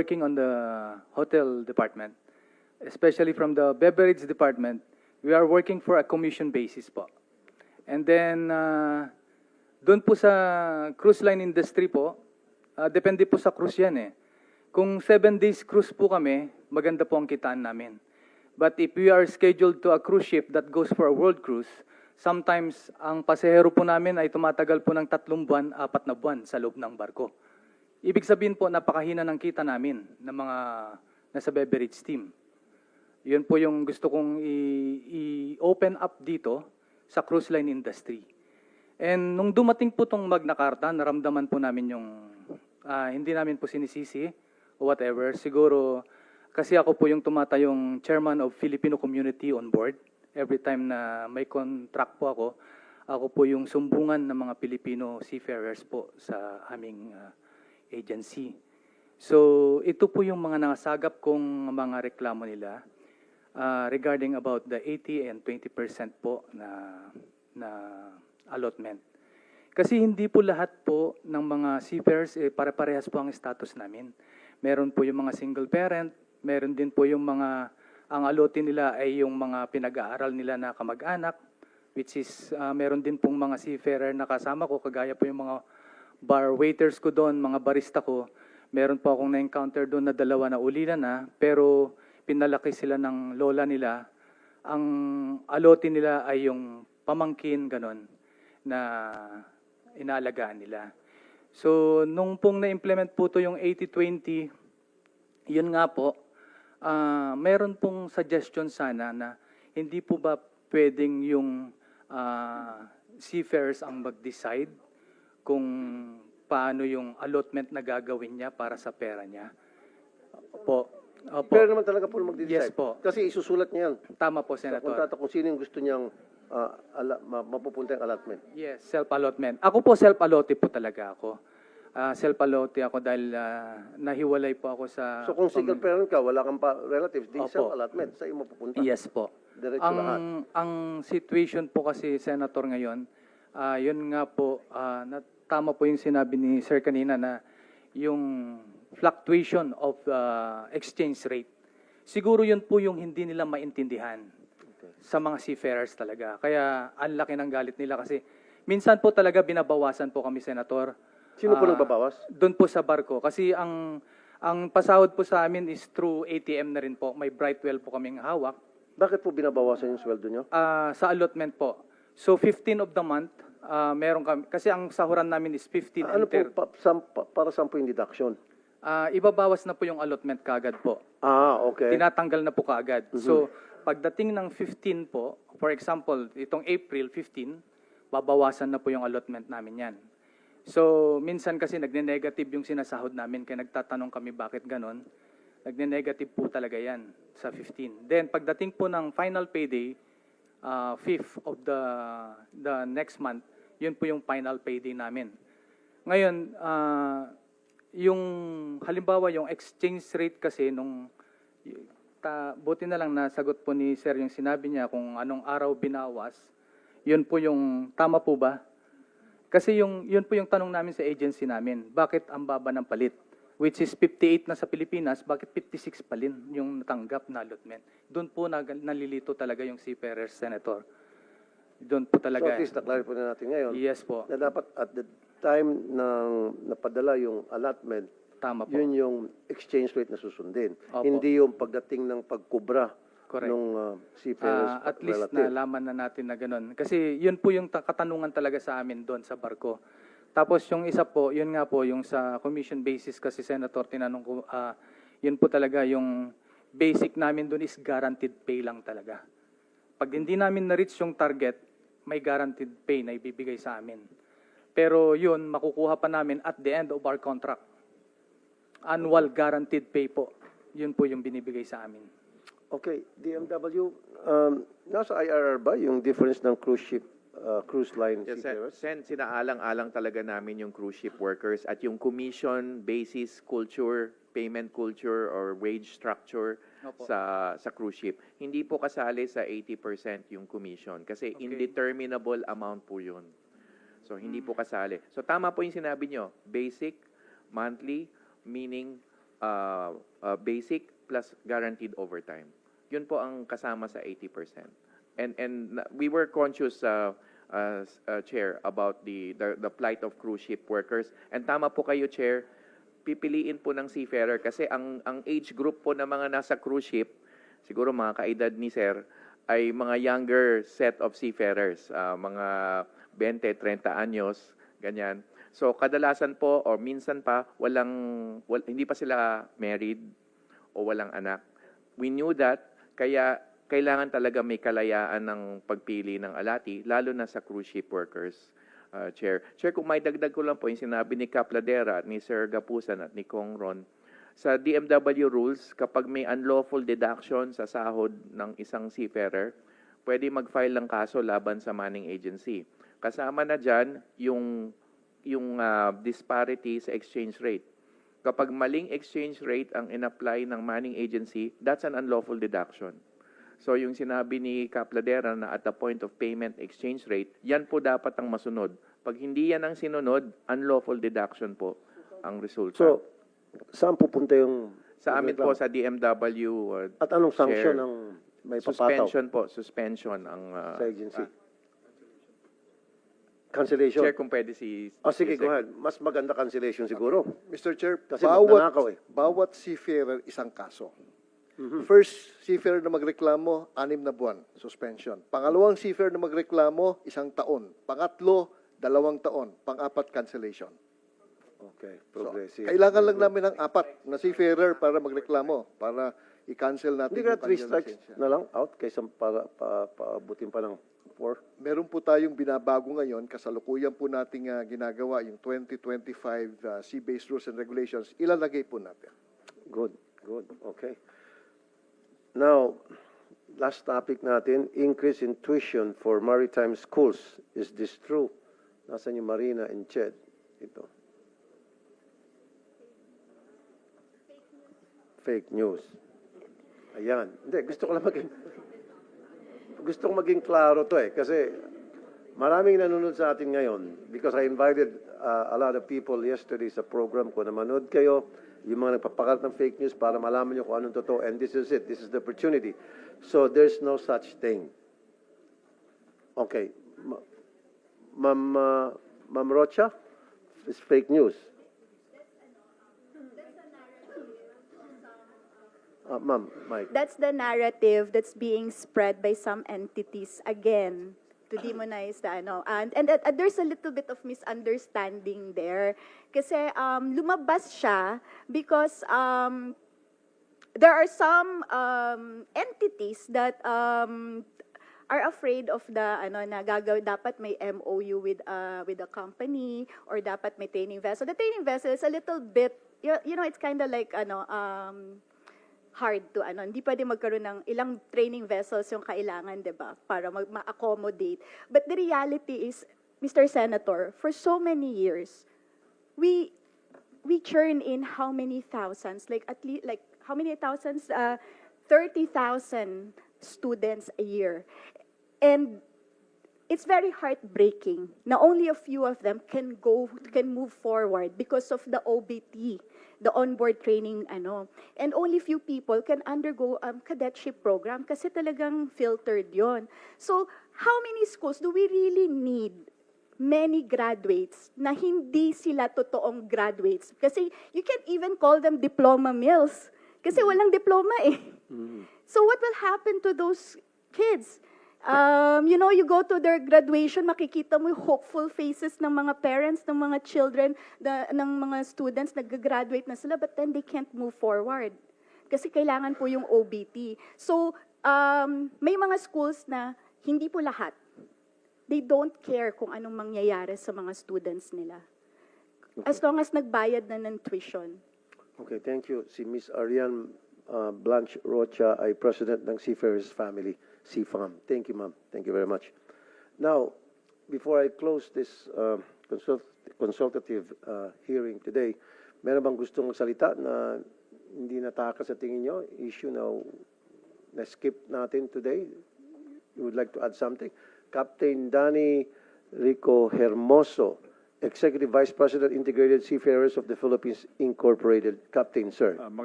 working on the hotel department, especially from the beverage department, we are working for a commission basis po. And then, uh, doon po sa cruise line industry po, ah, depende po sa cruise yan eh. Kung seven days cruise po kami, maganda po ang kitaan namin. But if we are scheduled to a cruise ship that goes for a world cruise, sometimes ang pasahero po namin ay tumatagal po ng tatlong buwan, apat na buwan sa loob ng barko. Ibig sabihin po, napakahina ng kita namin ng mga nasa beverage team. Yun po yung gusto kong i-open up dito sa cruise line industry. And nung dumating po tong Magna Carta, naramdaman po namin yung, ah, hindi namin po sinisisi o whatever. Siguro, kasi ako po yung tumatayong chairman of Filipino community on board. Every time na may contract po ako, ako po yung sumbungan ng mga Filipino seafarers po sa aming ah, agency. So, ito po yung mga nasagap kong mga reklamo nila uh, regarding about the 80 and 20% po na na allotment. Kasi hindi po lahat po ng mga seafarers eh, pare-parehas po ang status namin. Meron po yung mga single parent, meron din po yung mga ang allotin nila ay yung mga pinag-aaral nila na kamag-anak, which is uh, meron din pong mga seafarer na kasama ko, kagaya po yung mga bar waiters ko doon, mga barista ko. Meron po akong na-encounter doon na dalawa na ulila na, pero pinalaki sila ng lola nila. Ang alotin nila ay yung pamangkin, ganon, na inaalagaan nila. So, nung pong na-implement po to yung 80-20, yun nga po, ah meron pong suggestion sana na hindi po ba pwedeng yung ah, seafarers ang mag-decide kung paano yung allotment na gagawin niya para sa pera niya. Opo. Opo. Pero naman talaga po mag-decide. Yes po. Kasi isusulat niya yan. Tama po, Sa Senator. kontrata kung sino yung gusto niyang ah, ala, ma- mapupunta yung allotment. Yes, self-allotment. Ako po self-allotted po talaga ako. Ah, self-allotted ako dahil ah, nahiwalay po ako sa... So kung single parent ka, wala kang pa relatives, di Opo. self-allotment, sa iyo mapupunta. Yes po. Diretso ang, lahat. ang situation po kasi, Senator, ngayon, ah, yun nga po, na, tama po yung sinabi ni Sir kanina na yung fluctuation of ah, exchange rate. Siguro yun po yung hindi nila maintindihan sa mga seafarers talaga. Kaya ang laki ng galit nila kasi minsan po talaga binabawasan po kami, Senator. Sino po Ah, nagbabawas? Doon po sa barko. Kasi ang ang pasahod po sa amin is through ATM na rin po. May Brightwell po kaming hawak. Bakit po binabawasan yung sweldo niyo? Ah, sa allotment po. So 15 of the month, ah, meron kami kasi ang sahuran namin is 15 Ano and po, 30. pa, sam- pa- para saan po yung deduction? Ah, ibabawas na po yung allotment kaagad po. Ah, okay. Tinatanggal na po kaagad. So pagdating ng 15 po, for example, itong April 15, babawasan na po yung allotment namin yan. So, minsan kasi nagne-negative yung sinasahod namin, kaya nagtatanong kami bakit ganon. Nagne-negative po talaga yan sa 15. Then, pagdating po ng final payday, uh, 5th of the, the next month, yun po yung final payday namin. Ngayon, ah, yung halimbawa yung exchange rate kasi nung ta, buti na lang nasagot po ni Sir yung sinabi niya kung anong araw binawas. Yun po yung tama po ba? Kasi yung yun po yung tanong namin sa agency namin. Bakit ang baba ng palit? Which is 58 na sa Pilipinas, bakit 56 pa rin yung natanggap na allotment? Doon po nag, nalilito talaga yung seafarers, Senator. Doon po So talaga. at least na-clarify po na natin ngayon Yes po. na dapat at the time ng napadala yung allotment, Tama po. yun yung exchange rate na susundin. Opo. Hindi yung pagdating ng pagkubra Correct. ng uh, seafarers Ah, at least relative. nalaman na natin na ganun. Kasi yun po yung ta- katanungan talaga sa amin doon sa barko. Tapos yung isa po, yun nga po, yung sa commission basis kasi Senator, tinanong ko, ah, yun po talaga yung basic namin doon is guaranteed pay lang talaga. Pag hindi namin na-reach yung target, may guaranteed pay na ibibigay sa amin. Pero yun, makukuha pa namin at the end of our contract. Annual guaranteed pay po. Yun po yung binibigay sa amin. Okay, DMW, um, nasa IRR ba yung difference ng cruise ship, uh, cruise line Yes, seafarers? Sen, sinaalang-alang talaga namin yung cruise ship workers at yung commission basis culture, payment culture or wage structure Opo. sa sa cruise ship. Hindi po kasali sa 80% yung commission kasi Okay. indeterminable amount po yun. So hindi Hmm. po kasali. So tama po yung sinabi nyo, basic, monthly, meaning uh, uh, basic plus guaranteed overtime. Yun po ang kasama sa 80%. And and we were conscious uh, uh, uh, chair about the, the the plight of cruise ship workers. And tama po kayo chair, pipiliin po ng seafarer kasi ang ang age group po ng mga nasa cruise ship, siguro mga kaedad ni sir, ay mga younger set of seafarers, ah, mga 20, 30 anyos, ganyan. So kadalasan po or minsan pa walang wal- hindi pa sila married o walang anak. We knew that kaya kailangan talaga may kalayaan ng pagpili ng alati lalo na sa cruise ship workers. ah, Chair. Chair, kung may dagdag ko lang po yung sinabi ni Capladera, ni Sir Gapusan at ni Kong Ron, sa DMW rules, kapag may unlawful deduction sa sahod ng isang seafarer, pwede mag-file ng kaso laban sa manning agency. Kasama na dyan yung, yung ah, disparity sa exchange rate. Kapag maling exchange rate ang in-apply ng manning agency, that's an unlawful deduction. So yung sinabi ni Capladera na at the point of payment exchange rate, yan po dapat ang masunod. Pag hindi yan ang sinunod, unlawful deduction po ang resulta. So, saan pupunta yung... Sa amin po, sa DMW, uh, At anong sanction Chair, ng may papataw suspension po, suspension ang... uh, sa agency? ah, Cancellation? Chair, kung pwede si... Oh, sige, si go ahead. Mas maganda cancellation siguro. Mr. Chair, Kasi bawat, nanakaw eh. bawat seafarer isang kaso. Mhm. First seafarer na magreklamo, anim na buwan, suspension. Pangalawang seafarer na magreklamo, isang taon. Pangatlo, dalawang taon. Pang-apat, cancellation. Okay, So, progressive. kailangan lang namin ng apat na seafarer para magreklamo, para i-cancel natin Hindi ka three strikes na lang out kaysa para pa, paabutin pa ng four? Meron po tayong binabago ngayon, kasalukuyan po nating ah, ginagawa yung 2025 ah, Sea-Based Rules and Regulations, ilalagay po natin. Good, good, okay. Now, last topic natin, increase in tuition for maritime schools. Is this true? Nasaan yung Marina and Ched? Ito. Fake news. Ayan. Hindi, gusto ko lang maging, gusto ko maging klaro to eh. Kasi maraming nanonood sa atin ngayon because I invited uh, a lot of people yesterday sa program ko na manood kayo, yung mga nagpapakalat ng fake news para malaman nyo kung anong totoo. And this is it. This is the opportunity. So there's no such thing. Okay. Ma- Ma'am, uh, Ma'am Rocha, it's fake news. Uh, Ma'am, Mike. That's the narrative that's being spread by some entities again to demonize the ano. And, and uh, there's a little bit of misunderstanding there. Kasi um, lumabas siya because um, there are some um, entities that um, are afraid of the ano na gagawin dapat may MOU with uh, with the company or dapat may training vessel. The training vessel is a little bit you, you know it's kind of like ano um hard to ano, hindi pwede magkaroon ng ilang training vessels yung kailangan, 'di ba? Para mag ma-accommodate. But the reality is Mr. Senator, for so many years we we churn in how many thousands like at least like how many thousands uh 30,000 students a year and it's very heartbreaking na only a few of them can go can move forward because of the OBT the onboard training ano and only few people can undergo um, cadetship program kasi talagang filtered yon so how many schools do we really need many graduates na hindi sila totoong graduates. Kasi you can't even call them diploma mills. Kasi walang diploma eh. So what will happen to those kids? Um, you know, you go to their graduation, makikita mo yung hopeful faces ng mga parents, ng mga children, the, ng mga students, nag-graduate na sila, but then they can't move forward. Kasi kailangan po yung OBT. So, um, may mga schools na hindi po lahat they don't care kung anong mangyayari sa mga students nila. As long as nagbayad na ng tuition. Okay, thank you. Si Miss Ariane uh, Blanche Rocha ay president ng Seafarers Family, CFAM. Thank you, ma'am. Thank you very much. Now, before I close this uh, consult- consultative uh, hearing today, meron bang gustong magsalita na hindi nataka sa tingin nyo? Issue na na-skip natin today? You would like to add something? Captain Danny Rico Hermoso Executive Vice President, Integrated Seafarers of the Philippines Incorporated. Captain, sir.